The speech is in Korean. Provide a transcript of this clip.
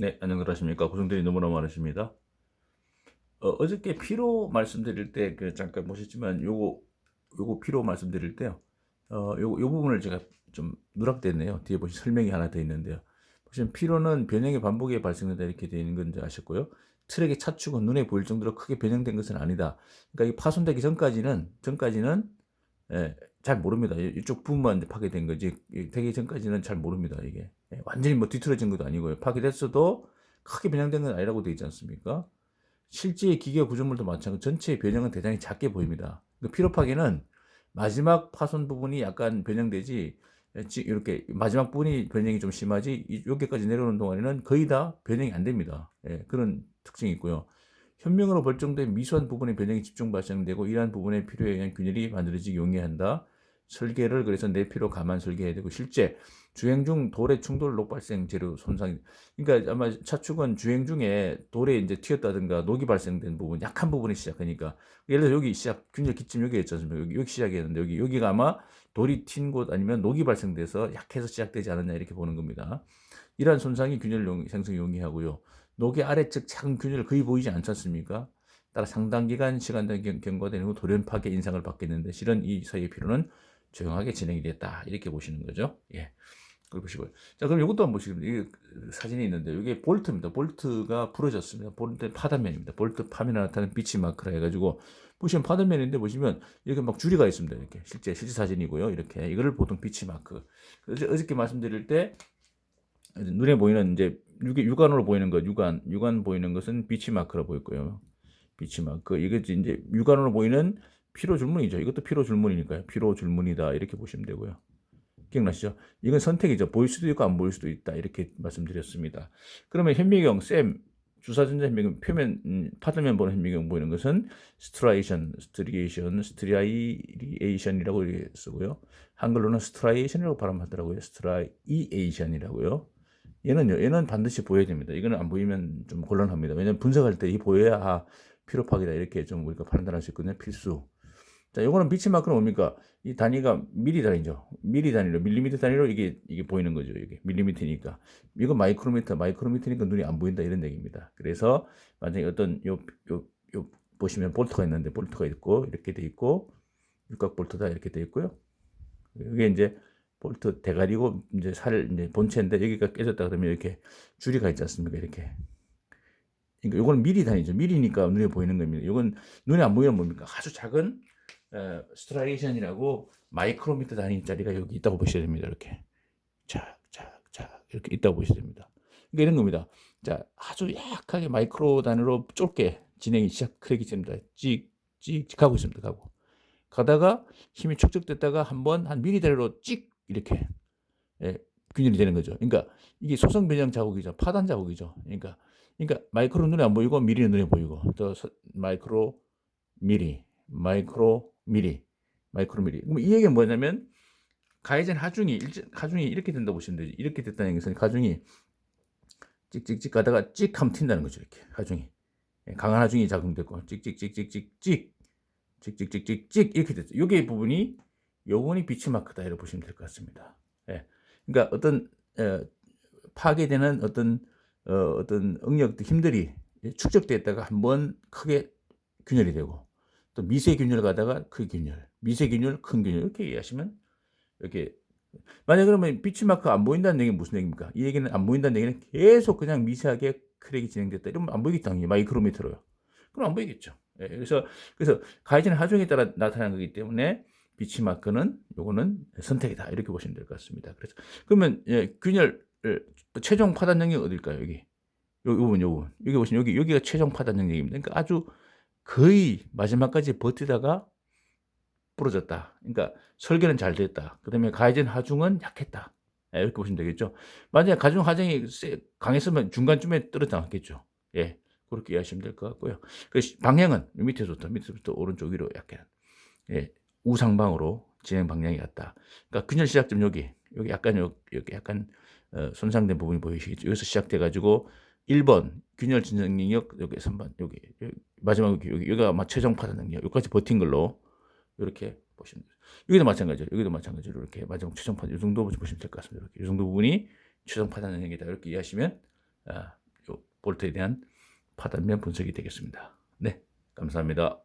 네, 안녕들 하십니까. 고성들이 너무나 많으십니다. 어, 어저께 피로 말씀드릴 때, 그, 잠깐 보셨지만, 요거, 요거 피로 말씀드릴 때요. 어, 요, 요 부분을 제가 좀 누락됐네요. 뒤에 보시면 설명이 하나 더 있는데요. 보시면 피로는 변형의 반복에 발생된다 이렇게 되어 있는 건지 아셨고요. 트랙의 차축은 눈에 보일 정도로 크게 변형된 것은 아니다. 그러니까 이 파손되기 전까지는, 전까지는, 예, 잘 모릅니다. 이- 이쪽 부분만 파괴된 거지, 이 되기 전까지는 잘 모릅니다, 이게. 예, 완전히 뭐 뒤틀어진 것도 아니고요. 파괴됐어도 크게 변형된 건 아니라고 되어 있지 않습니까? 실제 기계 구조물도 마찬가지 전체의 변형은 대단히 작게 보입니다. 그 피로 파괴는 마지막 파손 부분이 약간 변형되지 예, 지- 이렇게 마지막 부분이 변형이 좀 심하지 이- 여기까지 내려오는 동안에는 거의 다 변형이 안 됩니다. 예, 그런 특징이 있고요. 현명으로 벌정된 미수한 부분의 변형이 집중 발생되고 이러한 부분의 필요에 의한 균열이 만들어지기 용이한다. 설계를 그래서 내피로 감안 설계해야 되고 실제 주행 중 돌의 충돌로 발생 재료 손상. 그러니까 아마 차축은 주행 중에 돌에 이제 튀었다든가 녹이 발생된 부분 약한 부분이 시작하니까. 예를 들어 여기 시작 균열 기침 여기 있지 않습니까? 여기, 여기 시작이었는데 여기 여기가 아마 돌이 튄 곳 아니면 녹이 발생돼서 약해서 시작되지 않았냐 이렇게 보는 겁니다. 이러한 손상이 균열 용, 생성 용이하고요 녹의 아래측 작은 균열 거의 보이지 않지 않습니까 따라 상당 기간 시간 등 경- 경과되는 후 돌연 파괴 인상을 받겠는데 실은 이 사이의 피로는 조용하게 진행이 됐다 이렇게 보시는 거죠 예. 그걸 보시고요. 자, 그럼 이것도 한번 보시면 이게 사진이 있는데 이게 볼트입니다. 볼트가 부러졌습니다. 볼트 파단면입니다. 볼트 파면에 나타나는 비치 마크라 해가지고 보시면 파단면인데 보시면 이렇게 막 줄이가 있습니다. 이렇게 실제 실제 사진이고요. 이렇게 이거를 보통 비치 마크. 그래서 어저께 말씀드릴 때 눈에 보이는 이제 육- 육안으로 보이는 것, 육안, 육안 보이는 것은 비치 마크라 보였고요. 비치 마크. 이게 이제 육안으로 보이는 피로 줄무늬죠. 이것도 피로 줄무늬니까요. 피로 줄무늬다 이렇게 보시면 되고요. 기억나시죠? 이건 선택이죠. 보일 수도 있고 안 보일 수도 있다. 이렇게 말씀드렸습니다. 그러면 현미경, 쌤, 주사전자 현미경, 표면, 음, 파들면 보는 현미경 보이는 것은 스트라이션, 스트리에이션, 스트라이에이션이라고 쓰고요. 한글로는 스트라이에이션이라고 발음하더라고요. 스트라이에이션이라고요. 얘는요, 얘는 반드시 보여야 됩니다. 이거는 안 보이면 좀 곤란합니다. 왜냐면 분석할 때 이 보여야 아, 피로파기다. 이렇게 좀 우리가 판단할 수 있거든요. 필수. 자, 요거는 비치 마크는 뭡니까? 이 단위가 미리 단위죠. 미리 단위로, 밀리미터 단위로 이게, 이게 보이는 거죠. 이게 밀리미터니까. 이거 마이크로미터, 마이크로미터니까 눈이 안 보인다. 이런 얘기입니다. 그래서 만약에 어떤 요, 요, 요, 보시면 볼트가 있는데 볼트가 있고, 이렇게 돼 있고, 육각 볼트다. 이렇게 돼 있고요. 이게 이제 볼트 대가리고, 이제 살, 이제 본체인데 여기가 깨졌다 그러면 이렇게 줄이 가 있지 않습니까? 이렇게. 그러니까 요거는 미리 단위죠. 미리니까 눈에 보이는 겁니다. 요건 눈에 안 보이면 뭡니까? 아주 작은 어, 스트라이션이라고 마이크로미터 단위짜리가 여기 있다고 보셔야 됩니다. 이렇게 자자자 이렇게 있다고 보셔야 됩니다. 그러니까 이런 겁니다. 자 아주 약하게 마이크로 단위로 좁게 진행이 시작하기 됩니다. 찍찍 찍 가고 있습니다. 가고 가다가 힘이 축적됐다가 한번 한 미리 단위로 찍 이렇게 예, 균열이 되는 거죠. 그러니까 이게 소성 변형 자국이죠. 파단 자국이죠. 그러니까 그러니까 마이크로 눈에 안 보이고 미리는 눈에 보이고 또 서- 마이크로 미리 마이크로 미리 마이크로 미리 그럼 이 얘기는 뭐냐면 가해진 하중이 일제- 하중이 이렇게 된다고 보시면 되죠 이렇게 됐다는 얘기는 가중이 찍찍찍 가다가 찍 하면 튄다는 거죠 이렇게 하중이 예, 강한 하중이 작용됐고 찍찍찍찍찍찍 찍찍찍찍찍 이렇게 됐죠 요게 부분이 요건이 비치 마크다 이렇게 보시면 될 것 같습니다 예. 그러니까 어떤 어, 파괴되는 어떤 어, 어떤 응력 힘들이 축적됐다가 한번 크게 균열이 되고 또 미세 균열 가다가 큰 균열, 미세 균열, 큰 균열 이렇게 이해하시면 이렇게 만약 그러면 비치 마크 안 보인다는 얘기는 무슨 얘기입니까? 이 얘기는 안 보인다는 얘기는 계속 그냥 미세하게 크랙이 진행됐다. 이러면 안 보이겠다. 마이크로미터로요. 그럼 안 보이겠죠. 예, 그래서 그래서 가해진 하중에 따라 나타나는 거기 때문에 비치 마크는 요거는 선택이다. 이렇게 보시면 될 것 같습니다. 그래서 그러면 예, 균열 어, 최종 파단 영역 어딜까요? 여기 요, 요 부분, 요 부분. 여기 보시면 여기 여기가 최종 파단 영역입니다. 그러니까 아주 거의 마지막까지 버티다가 부러졌다. 그러니까 설계는 잘 됐다. 그다음에 가해진 하중은 약했다. 예, 이렇게 보시면 되겠죠. 만약에 가중 하중이 세- 강했으면 중간쯤에 떨어져 나갔겠죠. 예, 그렇게 이해하시면 될 것 같고요. 그 시- 방향은 밑에서부터 밑에서부터 오른쪽 위로 약간 예, 우상방으로 진행 방향이 같다. 그러니까 균열 시작점 여기 여기 약간 요- 여기 약간 어, 손상된 부분이 보이시겠죠. 여기서 시작돼 가지고 1번 균열 진행 능력 여기 3번 여기, 여기 마지막 여기 여기 여기가 아마 최종 파단 능력 여기까지 버틴 걸로 이렇게 보시면 돼요. 여기도 마찬가지로 여기도 마찬가지로 이렇게 마지막 최종 파단 이 정도 보시면 될 것 같습니다. 이렇게 이 정도 부분이 최종 파단 능력이다 이렇게 이해하시면 아, 볼트에 대한 파단면 분석이 되겠습니다. 네, 감사합니다.